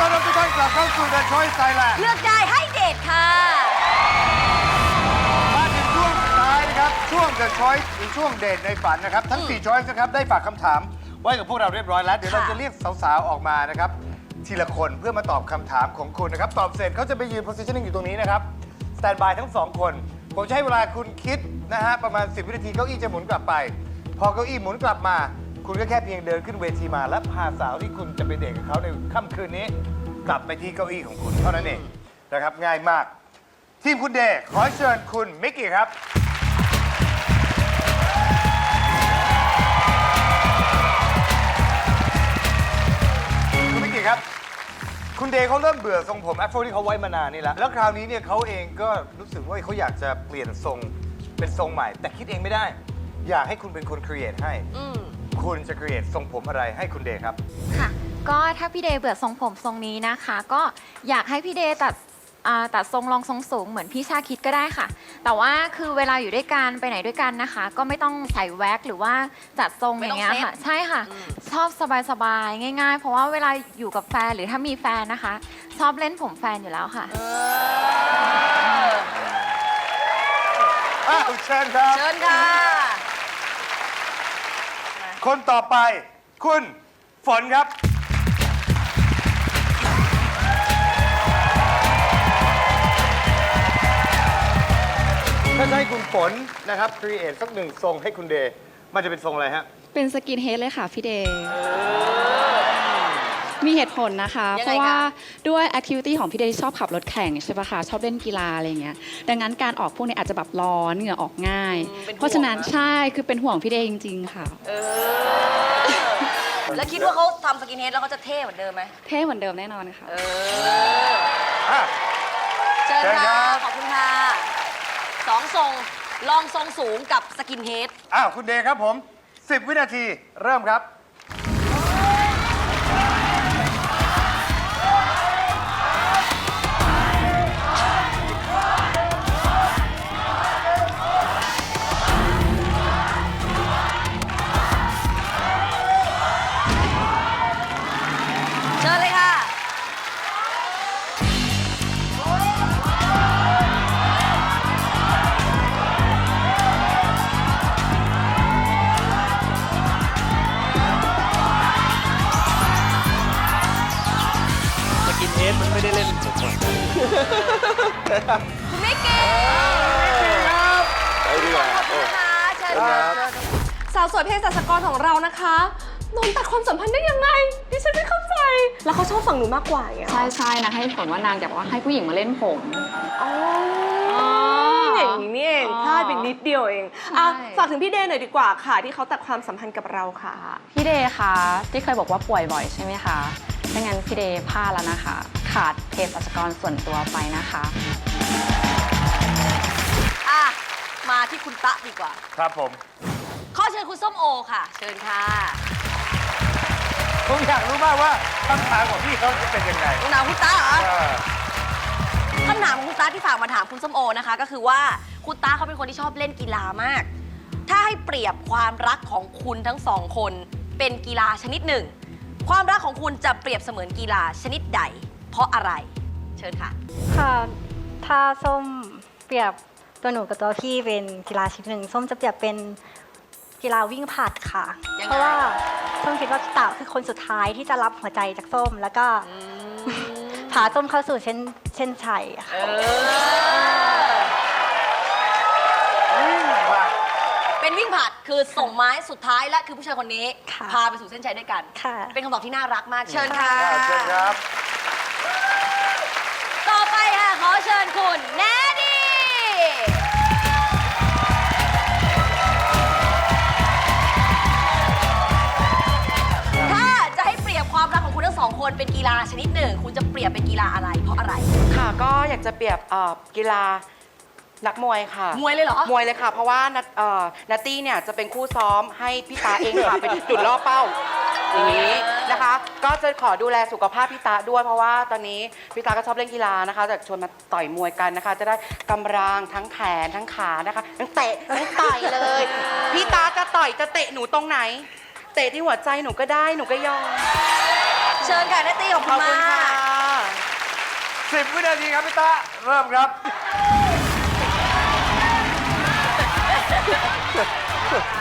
ต้อนรับทุกท่านกลับเข้าสู่ The Choice Thailand เลือกได้ให้เดทค่ะ มาถึงช่วงสุดท้ายนะครับ ช่วง The Choice หรือช่วงเดทในฝันนะครับ ทั้ง 4 Choice นะครับ ได้ฝากคำถาม ไว้กับพวกเราเรียบร้อยแล้ว เดี๋ยวเราค่ะ จะเรียกสาวๆ ออกมานะครับ ทีละคนเพื่อมาตอบคำถามของคุณนะครับ ตอบเสร็จเขาจะไปยืน positioning อยู่ตรงนี้นะครับสแตนบายทั้งสองคน ผมจะให้เวลาคุณคิดนะฮะประมาณ 10 วินาทีเก้าอี้จะหมุนกลับไป พอเก้าอี้หมุนกลับมา คุณก็แค่เพียงเดินขึ้นเวทีมาและพาสาวที่คุณจะไปเดทกับเขาในค่ำคืนนี้ กลับไปที่เก้าอี้ของคุณเท่านั้นเองนะครับง่ายมาก ทีมคุณเดย์ขอเชิญคุณมิกกี้ครับ คุณมิกกี้ครับ คุณเดย์เขาเริ่มเบื่อทรงผมแอฟโรที่เขาไว้มานานนี่แล้วแล้วคราวนี้เนี่ยเขาเองก็รู้สึกว่าเขาอยากจะเปลี่ยนทรงเป็นทรงใหม่ แต่คิดเองไม่ได้ อยากให้คุณเป็นคนครีเอทให้ อืม คุณจะครีเอททรงผมอะไรให้คุณเดย์ครับ ค่ะ ก็ถ้าพี่เดย์เบื่อทรงผมทรงนี้นะคะ ก็อยากให้พี่เดย์ตัดอ่าตัดทรงรองทรงสูงเหมือนพี่ชาคิดก็ได้ค่ะ แต่ว่าคือเวลาอยู่ด้วยกันไปไหนด้วยกันนะคะ ก็ไม่ต้องใส่แว็กหรือว่าจัดทรงอย่างเงี้ยไม่ต้องเซ็ต ค่ะ ใช่ค่ะ ชอบสบายๆง่าย ๆ เพราะว่าเวลาอยู่กับแฟนหรือถ้ามีแฟนนะคะ ชอบเล่นผมแฟนอยู่แล้วค่ะเอออ้าวเชิญครับ เชิญค่ะ คนต่อไป คุณฝนครับ ถ้าจะให้คุณฝนนะครับครีเอทสักหนึ่งทรงให้คุณเดย์มันจะเป็นทรงอะไรฮะ เป็นสกินเฮดเลยค่ะพี่เดย์ มีเหตุผลนะคะ ยังไงคะ เพราะว่าด้วยแอคทิวิตี้ของพี่เดย์ชอบขับรถแข่งใช่ปะคะชอบเล่นกีฬาอะไรเงี้ยดังนั้นการออกพวกนี้อาจจะแบบร้อนเหงื่อออกง่ายเพราะฉะนั้นใช่คือเป็นห่วงพี่เดย์จริง ๆ ค่ะ เออ แล้วคิดว่าเขาทำสกินเฮดแล้วเขาจะเท่เหมือนเดิมไหมเท่เหมือนเดิมแน่นอนค่ะ เออ อะ เชิญเชิญครัค่ะ บ ขอบคุณค่ะสองทรงลองทรงสูงกับสกินเฮดอ้าวคุณเดย์ครับผม 10 วินาทีเริ่มครับ สกินเฮดมันไม่ได้เล่นผมอะคุณมิกกี้ไปดีกว่าโอ้ค่ะเชิญครัค่ะบสาวสวยเภสัชกรของเรานะคะโดนตัดความสัมพันธ์ได้ยังไงดิฉันไม่เข้าใจ แล้วเขาชอบฝั่งหนูมากกว่าอย่างเงี้ยใช่ใช่นะให้ผลว่านางอยากว่าให้ผู้หญิงมาเล่นผมอ๋ออย่างนี้นี่เองอ๋อพลาดไปนิดเดียวเองอะใช่ฝากถึงพี่เดย์หน่อยดีกว่าค่ะ ที่เขาตัดความสัมพันธ์กับเราค่ะ พี่เดย์คะที่เคยบอกว่าป่วยบ่อยใช่ไหมคะ ไม่งั้นพี่เดย์พลาดแล้วนะคะ ขาดเภสัชกรส่วนตัวไปนะคะ อะ มาที่คุณตะดีกว่า ครับผมขอเชิญคุณส้มโอค่ะ เชิญค่ะผมอยากรู้มากว่าคำถามของพี่เขาจะเป็นยังไงคุณนาคุณตะเหรอเออคำถามของคุณตาที่ฝากมาถามคุณส้มโอนะคะ ก็คือว่าคุณตาเขาเป็นคนที่ชอบเล่นกีฬามาก ถ้าให้เปรียบความรักของคุณทั้งสองคนเป็นกีฬาชนิดหนึ่ง ความรักของคุณจะเปรียบเสมือนกีฬาชนิดใด เพราะอะไร เชิญค่ะ ค่ะถ้าส้มเปรียบตัวหนูกับตัวพี่เป็นกีฬาชนิดหนึ่งส้มจะเปรียบเป็นกีฬาวิ่งผลัดค่ะ ยังไง เพราะว่าส้มคิดว่าพี่ตาคือคนสุดท้ายที่จะรับหัวใจจากส้ม แล้วก็พาส้มเข้าสู่เช่นเช่นชัยค่ะ เออ มา เป็นวิ่งผลัดคือส่งไม้สุดท้ายและคือผู้ชายคนนี้ ค่ะ พาไปสู่เส้นชัยด้วยกัน ค่ะ เป็นคำตอบที่น่ารักมากเชิญค่ะ อ่าเชิญครับ ต่อไปค่ะ ขอเชิญคุณแนดี้ถ้าจะให้เปรียบความรักของคุณทั้งสองคนเป็นกีฬาชนิดหนึ่ง คุณจะเปรียบเป็นกีฬาอะไรเพราะอะไร ค่ะก็อยากจะเปรียบเอ่อกีฬา นักมวยค่ะ มวยเลยเหรอ มวยเลยค่ะ เพราะว่านัทเอ่อนัตตี้เนี่ยจะเป็นคู่ซ้อมให้พี่ตาเองค่ะ เป็นจุดล่อเป้า อย่างนี้นะคะ ก็จะขอดูแลสุขภาพพี่ตาด้วยเพราะว่าตอนนี้พี่ตาก็ชอบเล่นกีฬานะคะจะชวนมาต่อยมวยกันนะคะ จะได้กำลังทั้งแขนทั้งขานะคะทั้งเตะทั้งต่อยเลยพี่ตาจะต่อยจะเตะหนูตรงไหน เตะที่หัวใจหนูก็ได้หนูก็ยอมเชิญค่ะแนตตี้ขอบขคุอบณคุณมาค่ะก10วินาทีครับพี่ตาเริ่มครับ Ha, ha, ha.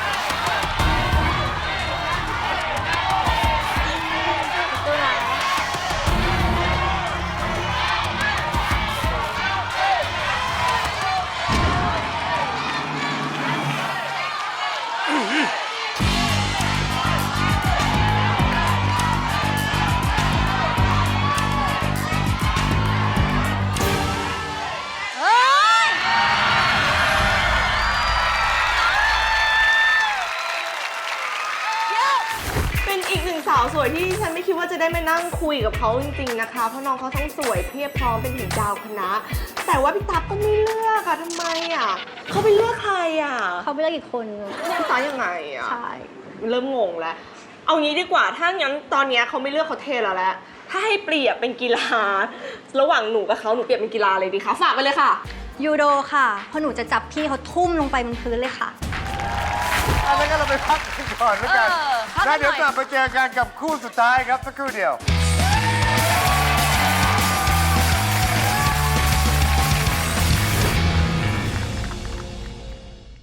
สาวสวยที่ฉันไม่คิดว่าจะได้มานั่งคุยกับเขาจริงๆนะคะ เพราะน้องเขาทั้งสวยเพียบพร้อมเป็นถึงดาวคณะ แต่ว่าพี่ตั๊กก็ไม่เลือกอะทำไมอะเขาไปเลือกใครอะเขาไม่เลือกอีกคนพี่ตั๊กยังไงอะใช่ เริ่มงงแล้ว เอางี้ดีกว่าถ้างั้นตอนเนี้ยเขาไม่เลือกเขาเทแล้วแหละถ้าให้เปรียบเป็นกีฬา ระหว่างหนูกับเขาหนูเปรียบเป็นกีฬาอะไรดีคะฝากไปเลยค่ะ ยูโดค่ะเพราะหนูจะจับพี่เขาทุ่มลงไปบนพื้นเลยค่ะเอาละงั้นเราไปพักกันก่อนแล้วกัน เออ พักกันหน่อยแล้วเดี๋ยวกลับมาเจอกันกับคู่สุดท้ายครับสักครู่เดียว